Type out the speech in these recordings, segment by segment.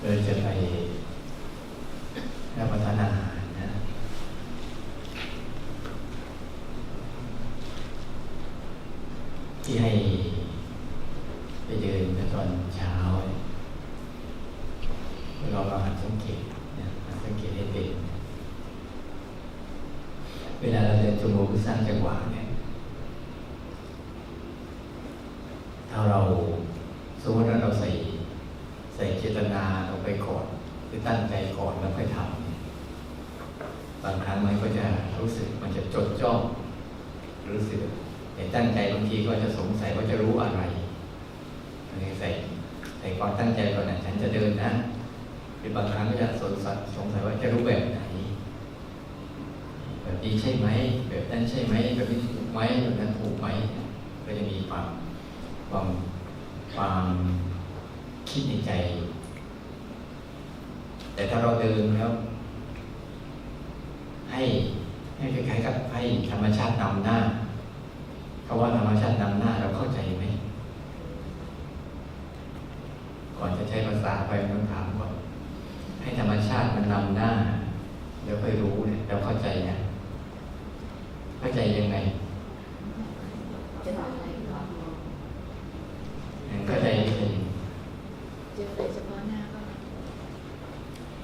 เลยจะไปรับประทานอาหารนะ ที่ให้ไปเดินเมื่อตอนเช้าเนี่ยเราลองหัดสังเกตนะหัดสังเกตให้เป็นเวลาเราเดินจงกรมสร้างจังหวะเนี่ย ถ้าเราสมมติว่าเราใส่ใส่เจตนาลงไปก่อนคือตั้งใจก่อนแล้วค่อยทำเนี่ยบางครั้งมันก็จะรู้สึกมันจะจดจ้องรู้สึกแต่ตั้งใจบางทีก็จะสงสัยว่าจะรู้อะไรใส่ใส่ความตั้งใจก่อนนะฉันจะเดินนะหรือบางครั้งก็จะสงสัยสงสัยว่าจะรู้แบบไหน แบบนี้ใช่ไหม แบบนั้นใช่ไหมแบบนี้ถูกไหมแบบนั้นถูกไหมก็จะมีความความความคิดในใจ แต่ถ้าเราเดินแล้ว ให้ให้คล้ายๆกับให้ธรรมชาตินำหน้าคำว่าธรรมชาตินำหน้าเราเข้าใจไหมก่อนจะใช้ภาษาไปต้องถามก่อนให้ธรรมชาติมันนำหน้าเดี๋ยวค่อยรู้เนี่ยเราเข้าใจนะเข้าใจยังไง จะทำอะไรก่อน เข้าใจยังไง เจออะไรเฉพาะหน้าก็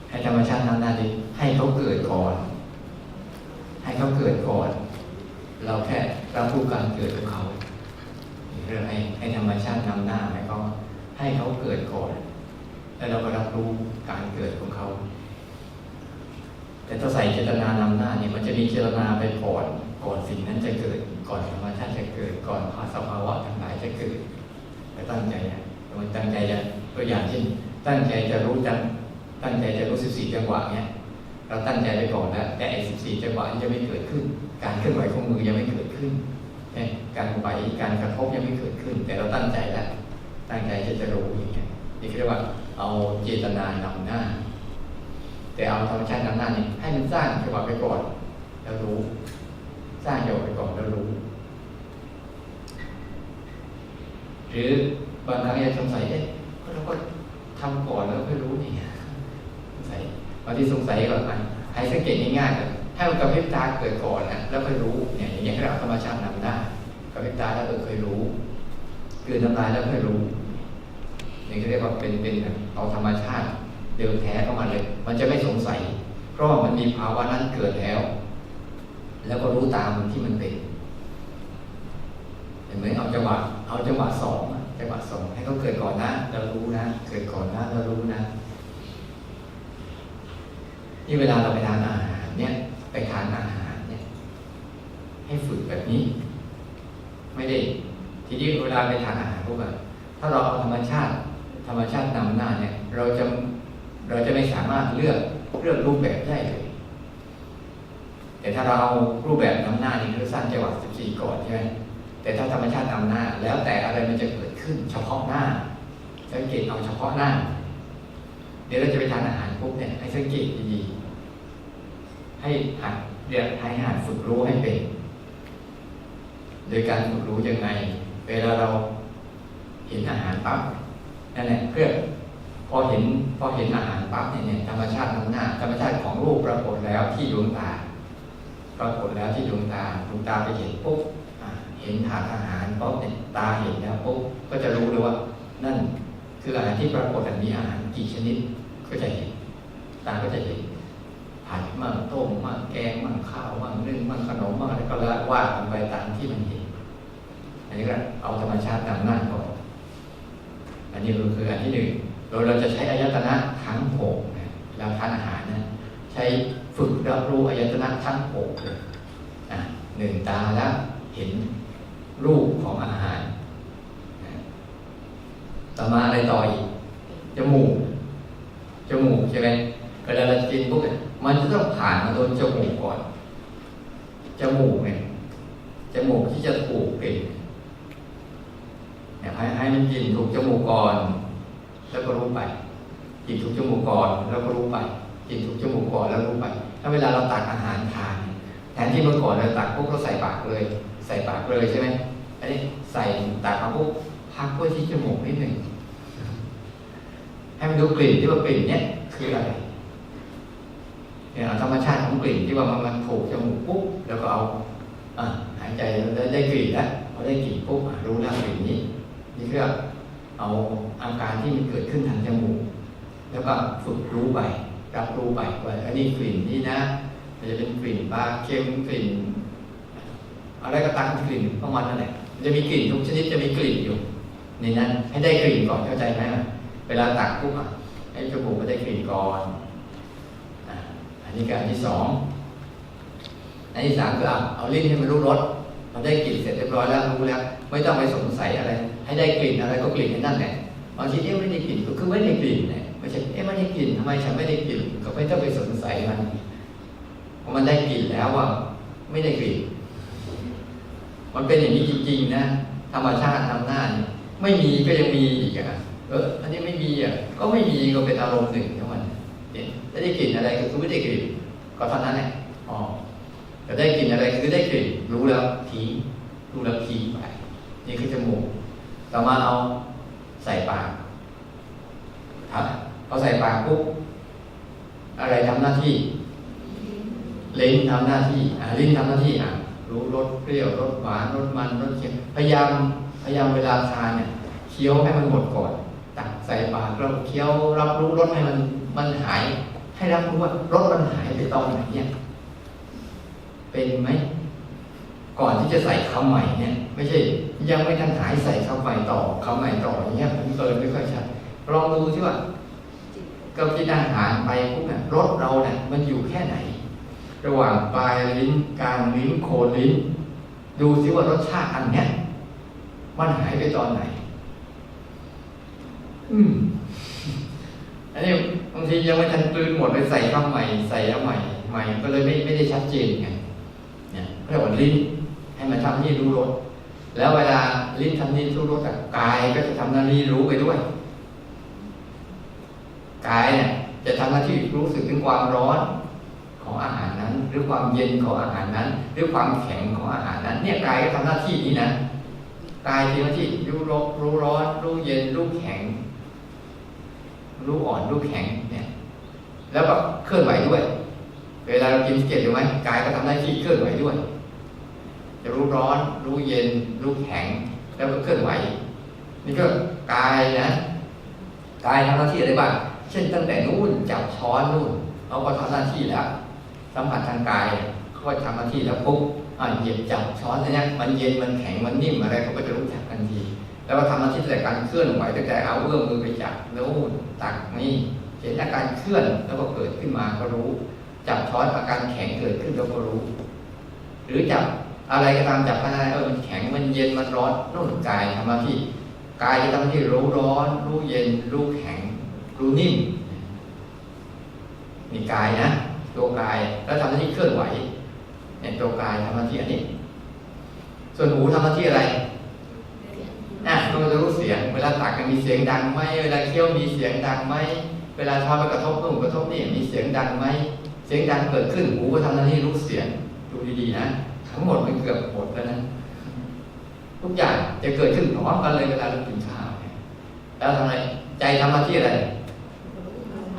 ให้ธรรมชาตินำหน้าดิให้เขาเกิดก่อน ให้เขาเกิดก่อน เราแค่รับรู้การเกิดของเขาเรื่องให้ให้ธรรมชาตินำหน้าหมายความว่าให้เขาเก่อน แล้วเราก็รับรู้การเกิดของเขา แต่ถ้าใส่เจตนานำหน้าเนี่ยมันจะมีเจตนาไปก่อนก่อนสิ่งนั้นจะเกิด ก่อนธรรมชาติจะเกิด ก่อนภาสภาวะทั้งหลายจะเกิดแต่ตั้งใจนะมันตั้งใจจะตัวอย่างเช่นตั้งใจจะรู้จังตั้งใจจะรู้สิบสี่จังหวะเนี่ยเราตั้งใจไปก่อนแล้วแต่ไอ้สิบสี่จังหวะนี้จะไม่เกิดขึ้น การเคลื่อนไหวของมือยังไม่เกิดขึ้นการไหวการกระทบยังไม่เกิดขึ้น แต่เราตั้งใจแล้วตั้งใจจะจะรู้อย่างเงี้ย นี่เรียกว่าเอาเจตนานำหน้า แต่เอาธรรมชาตินำหน้านี่ให้มันสร้างจังหวะไปก่อน แล้วรู้ สร้างจังหวะไปก่อนแล้วรู้ หรือบางครั้งอาจสงสัยเอ๊ะเราก็ทำก่อนแล้วค่อยรู้นี่สงสัยบางทีสงสัยก่อนมันให้สังเกตง่ายๆให้มันกระพริบตาเกิดก่อนนะแล้วค่อยรู้เนี่ยอย่างเงี้ยเราธรรมชาตินำหน้ากระพริบตาแล้วเออค่อยรู้เกินน้ำลายแล้วค่อยรู้ นี่ก็เรียกว่าเป็นเป็นแบบเอาธรรมชาติเดิมแท้เข้ามาเลย มันจะไม่สงสัย เพราะมันมีภาวะนั้นเกิดแล้ว แล้วก็รู้ตามที่มันเป็นเห็นไหมเอาจังหวะเอาจังหวะสองจังหวะสองให้เขาเกิดก่อนนะเรารู้นะ เกิดก่อนนะเรารู้นะนี่เวลาเราไปทานอาหารเนี่ย ไปทานอาหารเนี่ย ให้ฝึกแบบนี้ ไม่ได้ ทีนี้เวลาไปทานอาหารพวกแบบถ้าเราเอาธรรมชาติ ธรรมชาตินำหน้าเนี่ย เราจะเราจะไม่สามารถเลือกเลือกรูปแบบได้เลยแต่ถ้าเราเอารูปแบบนำหน้านี่คือสร้างจังหวะ14 ก่อนใช่ไหมแต่ถ้าธรรมชาตินำหน้า แล้วแต่อะไรมันจะเกิดขึ้นเฉพาะหน้า สังเกตเอาเฉพาะหน้า เดี๋ยวเราจะไปทานอาหารปุ๊บเนี่ยให้สังเกตดีๆให้หัดเรียกให้หัดฝึกรู้ให้เป็นโดยการฝึกรู้ยังไง เวลาเราเห็นอาหารปั๊บ นั่นแหละเพื่อพอเห็นพอเห็นอาหารปั๊บเนี่ยธรรมชาตินำหน้าธรรมชาติของรูปปรากฏแล้วที่ดวงตา ปรากฏแล้วที่ดวงตาดวงตาไปเห็นปุ๊บเห็นถาดอาหารปุ๊บเนี่ยตาเห็นแล้วปุ๊บก็จะรู้เลยว่า นั่นคืออาหารที่ปรากฏมีอาหารกี่ชนิดก็จะเห็น ตาก็จะเห็นผัดมั่งต้มมั่งแกงมั่งข้าวมั่งนึ่งมั่งขนมมั่งอะไรก็แล้วว่ากันไปตามที่มันเห็นอันนี้ก็เอาธรรมชาตินำหน้าก่อน อันนี้คืออันที่หนึ่งโดยเราจะใช้อายตนะทั้งหกนะเราทานอาหารนะใช้ฝึกรับรู้อายตนะทั้งหกเลยอะหนึ่งตาแล้วเห็นรูปของอาหารนะต่อมาอะไรต่ออีกจมูกจมูกใช่ไหมเวลาเรากินปุ๊บเนี่ยมันจะต้องผ่านมาโดนจมูกก่อนจมูกเนี่ยจมูกที่จะถูกกลิ่นเนี่ยให้ให้ มันกินถูกจมูกก่อน แล้วก็รู้ไปกินถูกจมูกก่อน แล้วก็รู้ไปกินถูกจมูกก่อนแล้วรู้ไป ถ้าเวลาเราตักอาหารทานแทนที่เมื่อก่อนเราตักปุ๊บเราใส่ปากเลย ใส่ปากเลยใช่ไหมอันนี้ใส่ตักมาปุ๊บพักไว้ที่จมูกนิดหนึ่งให้มันดูกลิ่นที่ว่ากลิ่นเนี่ยคืออะไรเนี่ยเอธรรมชาติของกลิ่นที่ว่ามันมันถูกจมูกปุ๊บแล้วก็เอาอะหายใจแล้วได้กลิ่นแล้วพอได้กลิ่นปุ๊บรู้แล้วกลิ่นนี้ นี่คือเอาอาการที่มันเกิดขึ้นทางจมูก แล้วก็ฝึกรู้ไปรับรู้ไปว่าอันนี้กลิ่นนี้นะมันจะเป็นกลิ่นปลาเค็มกลิ่นอะไรก็ตามกลิ่นประมาณนั่นแหละมันจะมีกลิ่นทุกชนิดจะมีกลิ่นอยู่ในนั้นให้ได้กลิ่นก่อนเข้าใจไหมเวลาตักปุ๊บอะให้จมูกก็ได้กลิ่นก่อนอันนี้คืออันที่สองอันที่สามคืออะเอาลิ้นให้มันรู้รสเราได้กลิ่นเสร็จเรียบร้อยแล้วรู้แล้ว ไม่ต้องไปสงสัยอะไร ให้ได้กลิ่นอะไรก็กลิ่นในนั่นแหละบางทีเอ๊ะไม่ได้กลิ่นก็คือไม่ได้กลิ่นเนี่ยไม่ใช่เอ๊ะไม่ได้กลิ่นทำไมฉันไม่ได้กลิ่นก็ไม่ต้องไปสงสัยมันเพราะมันได้กลิ่นแล้วว่าไม่ได้กลิ่นมันเป็นอย่างนี้จริง ๆ นะ ธรรมชาติทำหน้านี่ไม่มีก็ยังมีอีกอะเอออันนี้ไม่มีอะก็ไม่มีก็เป็นอารมณ์หนึ่งของมันเห็นไม่ได้กลิ่นอะไรก็คือไม่ได้กลิ่นก็เท่านั้นแหละอ๋อแต่ได้กลิ่นอะไรคือได้กลิ่นรู้แล้วทิ้งรู้แล้วทิ้งไปนี่คือจมูก ต่อมาเอาใส่ปากครับเอาใส่ปากปุ๊บอะไรทำหน้าที่ ลิ้นทำหน้าที่อ่าลิ้นทำหน้าที่อะรู้รสเปรี้ยวรสหวานรสมันรสเค็มพยายามพยายามเวลาทานเนี่ยเคี้ยวให้มันหมดก่อนตักใส่ปากแล้วเคี้ยวรับรู้รสให้มันมันหาย ให้รับรู้ว่ารสมันหายไปตอนไหนเนี่ย เป็นไหม ก่อนที่จะใส่คำใหม่เนี่ยไม่ใช่ยังไม่ทันหายใส่คำใหม่ต่อคำใหม่ต่ออย่างเงี้ยมันเกินไม่ค่อยชัดลองดูที่ว่าก็กินอาหารไปปุ๊บเนี่ยรสเราเนี่ยมันอยู่แค่ไหน ระหว่างปลายลิ้นกลางลิ้นโคนลิ้น ดูซิว่ารสชาติอันเนี้ยมันหายไปตอนไหน อืมอันนี้บางทียังไม่ทันกลืนหมดเลยใส่คำใหม่ ใส่แล้วใหม่ ใหม่ก็เลยไม่ไม่ได้ชัดเจนไงเนี่ยเรียกว่าลิ้น ให้มันทำน้าที่รู้รสแล้วเวลาลิ้นทำนี่รู้รสอะกายก็จะทำหน้าที่รู้ไปด้วยกายเนี่ยจะทำหน้าที่รู้สึกถึงความร้อนของอาหารนั้น หรือความเย็นของอาหารนั้น หรือความแข็งของอาหารนั้น เนี่ยกายก็ทำหน้าที่นี้นะกายทำหน้าที่รู้ร้อนรู้ร้อน รู้เย็น รู้แข็ง รู้อ่อนรู้แข็งเนี่ย แล้วก็เคลื่อนไหวด้วย เวลาเรากินเกล็ดอยู่ไหมกายก็ทำหน้าที่เคลื่อนไหวด้วย จะรู้ร้อน รู้เย็น รู้แข็ง แล้วก็เคลื่อนไหว นี่ก็กายนะกายทำหน้าที่อะไรบ้างเช่นตั้งแต่นู่นจับช้อนนู่นเขาก็ทำหน้าที่แล้วสัมผัสทางกายเขาก็ทำหน้าที่แล้วปุ๊บอ่าเหยียบจับช้อนเนี่ยมันเย็นมันแข็งมันนิ่มอะไรเขาก็จะรู้จักทันที แล้วก็ทำหน้าที่แต่การเคลื่อนไหวตั้งแต่เอาเอื้อมมือไปจับนู่นตักนี่เห็นอาการเคลื่อนแล้วก็เกิดขึ้นมาก็รู้ จับช้อนอาการแข็งเกิดขึ้นแล้วก็รู้ หรือจับ อะไรก็ตามจับอะไรเออมันแข็งมันเย็นมันร้อนนู่นกายทำหน้าที่กายจะทำหน้าที่รู้ร้อน รู้เย็น รู้แข็ง รู้นิ่มนี่กายนะตัวกายแล้วทำหน้าที่เคลื่อนไหวเนี่ยตัวกายทำหน้าที่อันนี้ ส่วนหูทำหน้าที่อะไรอะมันจะรู้เสียง เวลาตักกันมีเสียงดังไหมเวลาเคี้ยวมีเสียงดังไหมเวลาทำไปกระทบนู่นกระทบนี่มีเสียงดังไหมเสียงดังเกิดขึ้นหูก็ทำหน้าที่รู้เสียงดูดีๆนะ ทั้งหมดมันเกือบหมดแล้วนะทุกอย่างจะเกิดขึ้นพร้อมกันเลยเวลาเรากินข้าวเนี่ยแล้วทำไมใจทำหน้าที่อะไร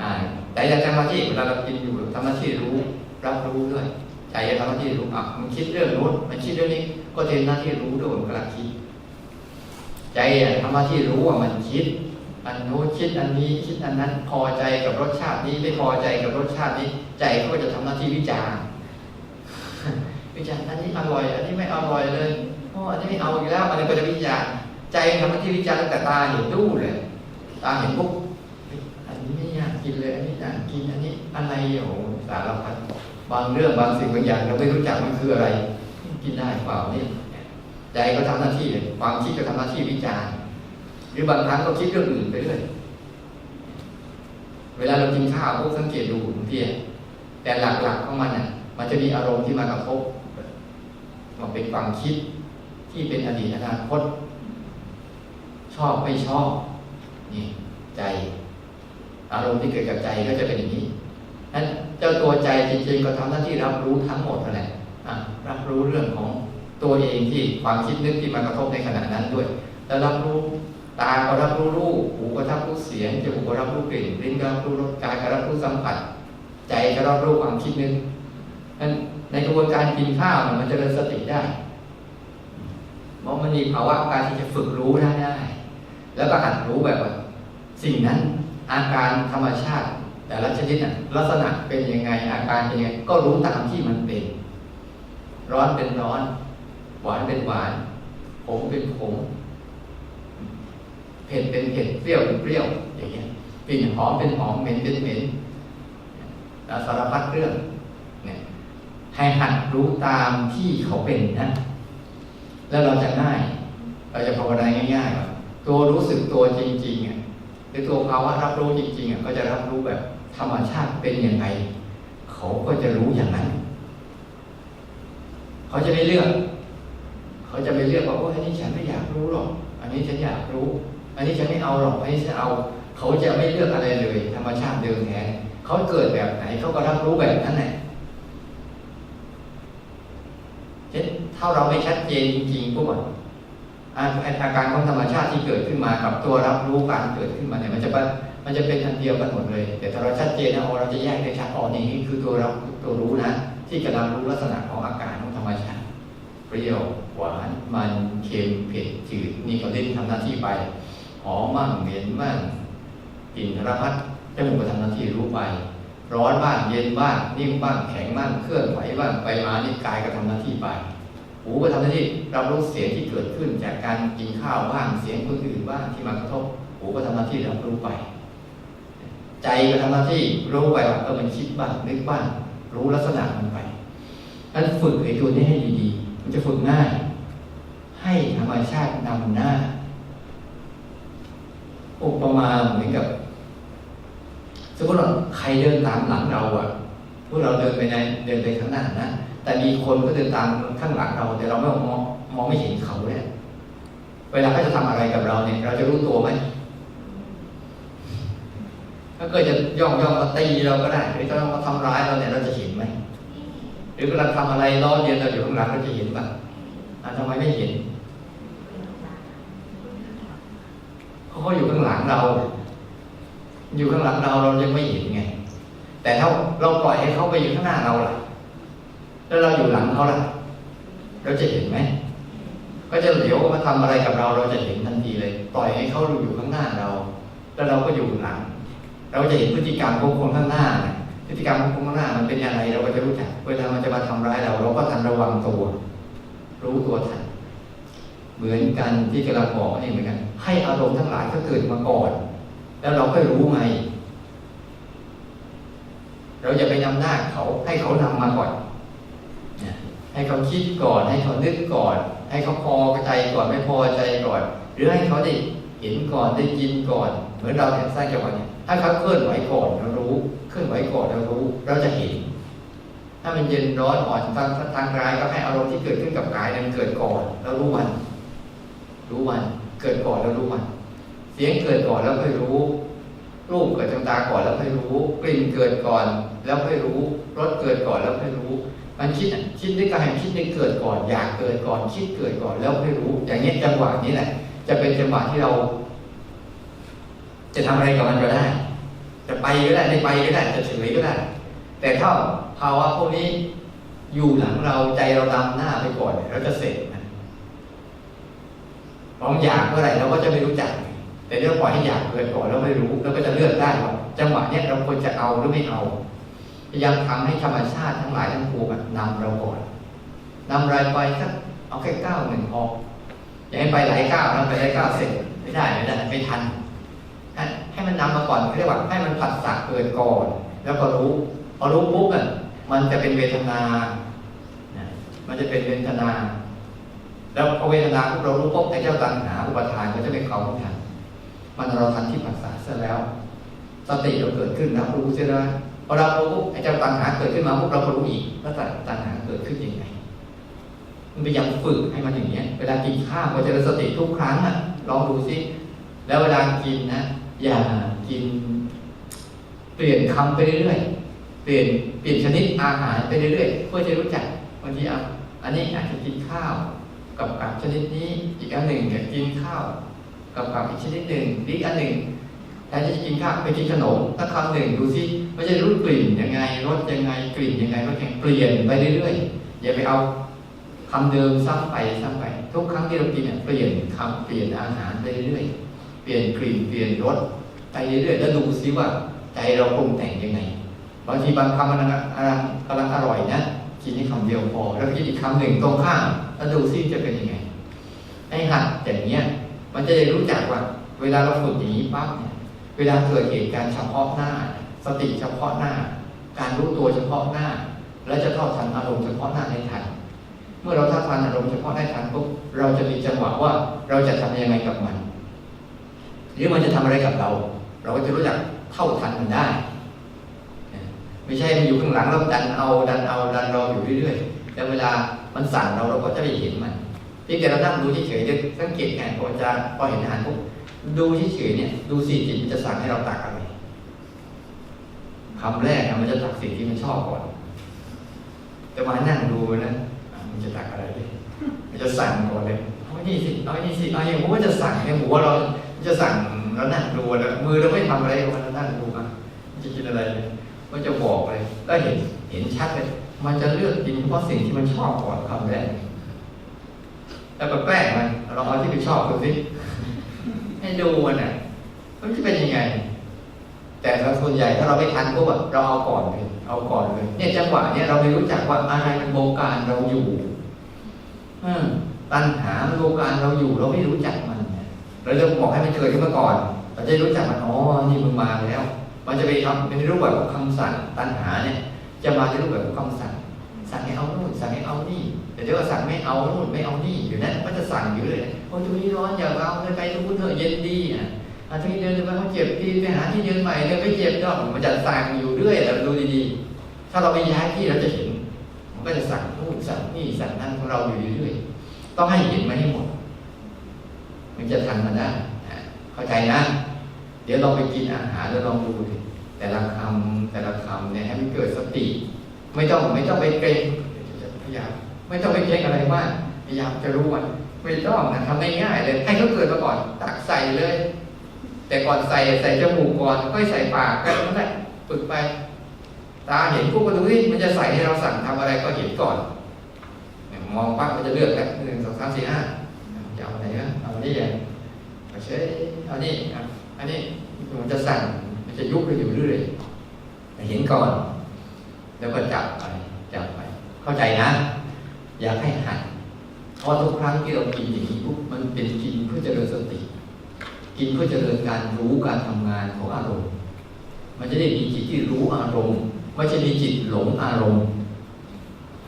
อ่าใจจะทำหน้าที่เวลาเรากินอยู่ทำหน้าที่รู้ รับรู้ด้วยใจจะทำหน้าที่รู้อะมันคิดเรื่องนู้นมันคิดเรื่องนี้ ก็ทำหน้าที่รู้ด้วยมันกำลังคิดใจอะทำหน้าที่รู้ว่ามันคิด อันโน้นคิดอันนี้คิดอันนั้นพอใจกับรสชาตินี้ไม่พอใจกับรสชาตินี้ ใจก็จะทำหน้าที่วิจารณ์ วิจารณ์อันนี้อร่อย อันนี้ไม่อร่อยเลยโอ้อันนี้ไม่เอาอีกแล้วอันนี้ก็จะวิจารณ์ใจทำหน้าที่วิจารณ์ตั้งแต่ตาเห็นรูปเลย ตาเห็นปุ๊บอันนี้ไม่อยากกินเลย อันนี้อยากกินอันนี้อะไรโอ้โหสารพัดบางเรื่องบางสิ่งบางอย่างเราไม่รู้จักมันคืออะไร กินได้เปล่านี่ใจก็ทำหน้าที่ความคิดก็ทำหน้าที่วิจารณ์หรือบางครั้งก็คิดเรื่องอื่นไปเรื่อยเวลาเรากินข้าวพวกสังเกตดูบางทีแต่หลักๆของมันน่ะ มันจะมีอารมณ์ที่มากระทบ มันเป็นความคิดที่เป็นอดีตอนาคต ชอบไม่ชอบนี่ใจ อารมณ์ที่เกิดกับใจก็จะเป็นอย่างนี้นั้นเจ้าตัวใจจริงๆก็ทำหน้าที่รับรู้ทั้งหมดนั่นแหละอะรับรู้เรื่องของตัวเองที่ความคิดนึกที่มากระทบในขณะนั้นด้วย แล้วรับรู้ตาก็รับรู้รูปหูก็รับรู้เสียงจมูกก็รับรู้กลิ่นลิ้นก็รับรู้รสกายก็รับรู้สัมผัส ใจก็รับรู้ความคิดนึกนั้น ในกระบวนการกินข้าวเนี่ยมันจะเริญสติได้เพราะมันมีภาวะการที่จะฝึกรู้ได้ได้ แล้วก็หัดรู้แบบว่าสิ่งนั้นอาการธรรมชาติ แต่ละชนิดน่ะลักษณะเป็นยังไงอาการเป็นยังไงก็รู้ตามที่มันเป็น ร้อนเป็นร้อน หวานเป็นหวานขมเป็นขมเผ็ดเป็นเผ็ดเปรี้ยวเป็นเปรี้ยวอย่างเงี้ยกลิ่นหอมเป็นหอมเหม็นเป็นเหม็นสารพัดเรื่อง ให้หัดรู้ตามที่เขาเป็นนะ แล้วเราจะง่าย เราจะภาวนาง่ายๆว่าตัวรู้สึกตัวจริงๆอะหรือตัวภาวะรับรู้จริงๆอะก็จะรับรู้แบบธรรมชาติเป็นยังไงเขาก็จะรู้อย่างนั้น เขาจะไม่เลือก เขาจะไม่เลือกว่าโอ้อันนี้ฉันไม่อยากรู้หรอก อันนี้ฉันอยากรู้ อันนี้ฉันไม่เอาหรอก อันนี้ฉันเอา เขาจะไม่เลือกอะไรเลย ธรรมชาติเดิมแท้เขาเกิดแบบไหนเขาก็รับรู้แบบนั้นแหละเช่น ถ้าเราไม่ชัดเจนจริงๆพวกอาอาการของธรรมชาติที่เกิดขึ้นมากับตัวรับรู้การเกิดขึ้นมาเนี่ยมันจะเป็นมันจะเป็นอันเดียวกันหมดเลย แต่ถ้าเราชัดเจนนะเราจะแยกได้ชัดอ๋อนี่คือตัวรับตัวรู้นะ ที่กำลังรู้ลักษณะของอาการของธรรมชาติเปรี้ยวหวานมันเค็มเผ็ดจืดนี่เขาเล่นทำหน้าที่ไปหอมมั่งเหม็นมั่งกลิ่นระพัดจมูกก็ทำหน้าที่รู้ไป ร้อนบ้างเย็นบ้างนิ่มบ้างแข็งบ้างเคลื่อนไหวบ้างไปมานี่กายก็ทำหน้าที่ไป หูก็ทำหน้าที่รับรู้เสียงที่เกิดขึ้นจากการกินข้าวบ้างเสียงคนอื่นบ้างที่มากระทบหูก็ทำหน้าที่รับรู้ไป ใจก็ทำหน้าที่รู้ไปว่าเออมันคิดบ้างนึกบ้างรู้ลักษณะมันไปนั้นฝึกไอ้ตัวนี้ให้ดีๆมันจะฝึกง่าย ให้ธรรมชาตินำหน้าอุปมาเหมือนกับสมมติว่าใครเดินตามหลังเราอะพวกเราเดินไปในเดินไปข้างหน้านะ แต่มีคนก็เดินตามข้างหลังเรา แต่เราไม่มองมองไม่เห็นเขาเนี่ยเวลาเขาจะทำอะไรกับเราเนี่ย เราจะรู้ตัวไหมถ้าเกิดจะย่องย่องมาตีเราก็ได้หรือจะมาทำร้ายเราเนี่ยเราจะเห็นไหมหรือกำลังทำอะไรล้อเลียนเราอยู่ข้างหลังเราจะเห็นป่ะอะทำไมไม่เห็นเขาก็อยู่ข้างหลังเรา อยู่ข้างหลังเราเรายังไม่เห็นไง แต่ถ้าเราปล่อยให้เขาไปอยู่ข้างหน้าเราล่ะ แล้วเราอยู่หลังเขาล่ะ เราจะเห็นไหม ก็จะเหลียวมาทำอะไรกับเรา เราจะเห็นทันทีเลย ปล่อยให้เขาอยู่ข้างหน้าเรา แล้วเราก็อยู่หลัง เราจะเห็นพฤติกรรมของคนข้างหน้าเนี่ยพฤติกรรมของคนข้างหน้ามันเป็นยังไง เราก็จะรู้จัก เวลามันจะมาทำร้ายเรา เราก็ทันระวังตัว รู้ตัวทัน เหมือนกันที่กำลังบอกนี่เหมือนกัน ให้อารมณ์ทั้งหลายก็เกิดมาก่อน แล้วเราก็รู้ไงเราอย่าไปนำหน้าเขาให้เขานำมาก่อน ให้เขาคิดก่อน ให้เขานึกก่อน ให้เขาพอใจก่อนไม่พอใจก่อน หรือให้เขาได้เห็นก่อนได้ยินก่อน เหมือนเราเนี่ยสร้างจังหวะเนี่ยถ้าเขาเคลื่อนไหวก่อนเรารู้ เคลื่อนไหวก่อนเรารู้ เราจะเห็น ถ้ามันเย็นร้อนอ่อนทางทางกายก็ให้อารมณ์ที่เกิดขึ้นกับกายนั้นเกิดก่อนแล้วรู้วัน รู้วัน เกิดก่อนแล้วรู้วัน เสียงเกิดก่อนแล้วค่อยรู้รูปเกิดทางตาก่อนแล้วค่อยรู้กลิ่นเกิดก่อน แล้วค่อยรู้รสเกิดก่อนแล้วค่อยรู้ มันคิดคิดด้วยกายคิดด้วยเกิดก่อน อยากเกิดก่อน คิดเกิดก่อนแล้วค่รู้ อย่างนี้จังหวะนี้แหละ จะเป็นจังหวะที่เรา จะทำอะไรกับมันก็ได้ จะไปก็ได้ไม่ไปก็ได้จะเฉยก็ได้ แต่ถ้าภาวะพวกนี้อยู่หลังเราใจเราดำหน้าไปก่อนเราจะเสร็จนะพร้อมอยากเมื่อไหร่เราก็จะไม่รู้จัก แต่เรื่องปล่อยให้อยากเกิดก่อนแล้วไม่รู้ แล้วก็จะเลือกได้ว่าจังหวะเนี้ยเราควรจะเอาหรือไม่เอา ยายามทำให้ธรรมชาติทั้งหลายทั้งปวงนำเราก่อนนำราไปสักเอาแค่ก้าวหนึ่งพออย่าให้ไปหลายก้าวแล้วไปได้ก้าวเสร็จไม่ได้ไม่ได้ไม่ทัน ให้มันนำมาก่อนเรียกว่าให้มันผัดสสะเกิดก่อน แล้วก็รู้พอรู้ปุ๊บอะมันจะเป็นเวทนา มันจะเป็นเวทนา แล้วพอเวทนาปุ๊บเรารู้ปุ๊บไอ้เจ้าตัณหาอุปทานก็จะเป็นเขาทันมันเราทันที่ผัสสะเสร็จแล้ว สติเราเกิดขึ้นรับรู้เสร็จแล้ว พอเรารู้ไอ้เจ้าตัณหาเกิดขึ้นมาปุ๊บเราก็รู้อีกว่าตัณหาเกิดขึ้นยังไง มันพยายามฝึกให้มันอย่างเงี้ย เวลากินข้าวก็จะสติทุกครั้งอะลองดูซิแล้วเวลากินนะอย่ากิน เปลี่ยนคำไปเรื่อยๆเปลี่ยนเปลี่ยนชนิดอาหารไปเรื่อยๆเพื่อจะรู้จักบางทีอะอันนี้อาจจะกินข้าวกับกับชนิดนี้อีกอันหนึ่งเนี่ยกินข้าว กับกับอีกชนิดหนึ่งอีกอันหนึ่ง แทนที่จะกินข้าวไปกินขนมสักคำหนึ่งดูซิว่าจะรู้กลิ่นยังไงรสยังไงกลิ่นยังไงรสยังไงเปลี่ยนไปเรื่อยๆอย่าไปเอาคำเดิมซ้ำไปซ้ำไป ทุกครั้งที่เรากินเนี่ยเปลี่ยนคำเปลี่ยนอาหารไปเรื่อยๆเปลี่ยนกลิ่นเปลี่ยนรสไปเรื่อยๆแล้วดูซิว่าใจเราปรุงแต่งยังไงบางทีบางคำมันกำลังกำลังอร่อยนะกินแค่คำเดียวพอแล้วกินอีกคำหนึ่งตรงข้ามแล้วดูซิจะเป็นยังไงไอ้หัดอย่างเนี้ยมันจะได้รู้จักว่า เวลาเราฝึกอย่างนี้ปั๊บเนี่ย เวลาเกิดเหตุการณ์เฉพาะหน้า สติเฉพาะหน้า การรู้ตัวเฉพาะหน้า และจะเท่าทันอารมณ์เฉพาะหน้าได้ทัน เมื่อเราท่าทันอารมณ์เฉพาะได้ทันปุ๊บเราจะมีจังหวะว่าเราจะทำยังไงกับมัน หรือมันจะทำอะไรกับเรา เราก็จะรู้จักเท่าทันมันได้ไม่ใช่มันอยู่ข้างหลังแล้วดันเอาดันเอาดันเราอยู่เรื่อยๆแล้วเวลามันสั่งเราเราก็จะไม่เห็นมันเพียงแต่เรานั่งดูเฉยๆเดี๋ยวสังเกตไงพอจะพอเห็นอาหารปุ๊บ ดูเฉยๆเนี่ย ดูสิจิตมันจะสั่งให้เราตักอะไรคำแรกนะมันจะตักสิ่งที่มันชอบก่อนแต่มานั่งดูนะมันจะตักอะไรเลยมันจะสั่งก่อนเลยเอาไอ้นี่สิเอานี่สิเอาอย่างผมก็จะสั่งในหัวเราจะสั่งเรานั่งดูแล้วมือเราไม่ทำอะไรมันนั่งดูอะมันจะกินอะไรเลยมันจะบอกเลยแล้วเห็นเห็นชัดเลย มันจะเลือกกินเฉพาะสิ่งที่มันชอบก่อนคำแรกแล้วก็แกล้งมันเราเอาที่ไปชอบดูสิ ให้ดูมันอะมันจะเป็นยังไง แต่ถ้าส่วนใหญ่ถ้าเราไม่ทันก็แบบเราเอาก่อนเลยเอาก่อนเลยเนี่ยจังหวะเนี่ยเราไม่รู้จักว่าอะไรมันโบการเราอยู่อืมปัญหามันบการเราอยู่ เราไม่รู้จักมันเนี่ยเราจะบอกให้มันเกิดขึ้นมาก่อน เราจะรู้จักมันอ๋อนี่มันมาแล้ว มันจะไปทำเป็นรูปแบบของคำสั่งตัณหาเนี่ย จะมาในรูปแบบของคำสั่งสั่งให้เอานู่นสั่งให้เอานี่ แต่เดี๋ยวก็สั่งไม่เอานู่นไม่เอานี่อยู่นั้นก็จะสั่งอยู่เลยโอ้ยตรงนี้ร้อนอย่าเอาเลยไปตรงนู้นเถอะเย็นดีอะอาทีนี้เดินไปเขาเจ็บดีไปหาที่เดินใหม่เดินไม่เจ็บก็มันจะสั่งอยู่เรื่อยแต่ดูดีๆ ถ้าเราไปย้ายที่เราจะเห็น มันก็จะสั่งนู่นสั่งนี่สั่งนั่นของเราอยู่เรื่อยๆต้องให้เห็นมาให้หมด มันจะทันมันได้เข้าใจนะ เดี๋ยวเราไปกินอาหารแล้วลองดูดิแต่ละคำแต่ละคำเนี่ยให้มันเกิดสติ ไม่ต้องไม่ต้องไปเกรงพยายาม ไม่ต้องไปเกรงอะไรมากพยายามจะรู้มันไม่ต้องนะทำง่ายๆเลย ให้เขาเกิดมาก่อนตักใส่เลย แต่ก่อนใส่ใส่จมูกก่อนค่อยใส่ปากก็นั่นแหละฝึกไป ตาเห็นปุ๊บก็ดูที่มันจะใส่ให้เราสั่งทำอะไรก็เห็นก่อนมองปั๊บมันจะเลือกแล้วหนึ่งสองสามสี่ห้าจะเอาอะไรนะเอาอันนี้อย่างเอาเฉยเอานี่อันนี้มันจะสั่งมันจะยุบไปอยู่เรื่อยเห็นก่อน แล้วก็จับไปจับไป เข้าใจนะ อยากให้หัดเพราะทุกครั้งที่เรากินอย่างนี้ปุ๊บมันเป็นกินเพื่อเจริญสติ กินเพื่อเจริญการรู้การทำงานของอารมณ์ มันจะได้มีจิตที่รู้อารมณ์ไม่ใช่มีจิตหลงอารมณ์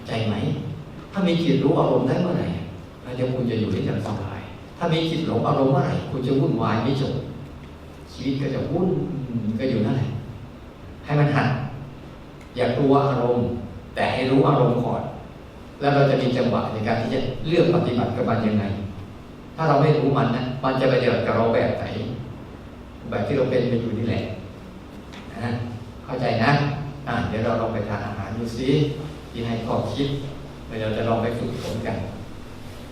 ใจไหม ถ้ามีจิตรู้อารมณ์ได้เมื่อไหร่แล้วเดี๋ยวคุณจะอยู่ได้อย่างสบาย ถ้ามีจิตหลงอารมณ์เมื่อไหร่คุณจะวุ่นวายไม่จบชีวิตก็จะวุ่นก็อยู่นั่นแหละให้มันหัดอย่ากลัวอารมณ์ แต่ให้รู้อารมณ์ก่อน แล้วเราจะมีจังหวะในการที่จะเลือกปฏิบัติกับมันยังไง ถ้าเราไม่รู้มันนะมันจะไปเดือดกับเราแบบไหน แบบที่เราเป็นไปอยู่นี่แหละนะเข้าใจนะอะเดี๋ยวเราลองไปทานอาหารดูซิที่ให้ข้อคิดเดี๋ยวเราจะลองไปฝึกฝนกัน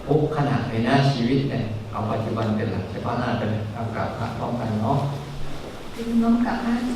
ทุกขณะในหน้าชีวิตเนี่ยเอาปัจจุบันเป็นหลักเฉพาะหน้าเป็นหลักเอากลับพระพร้อมกันเนาะน้องกับพระอาจารย์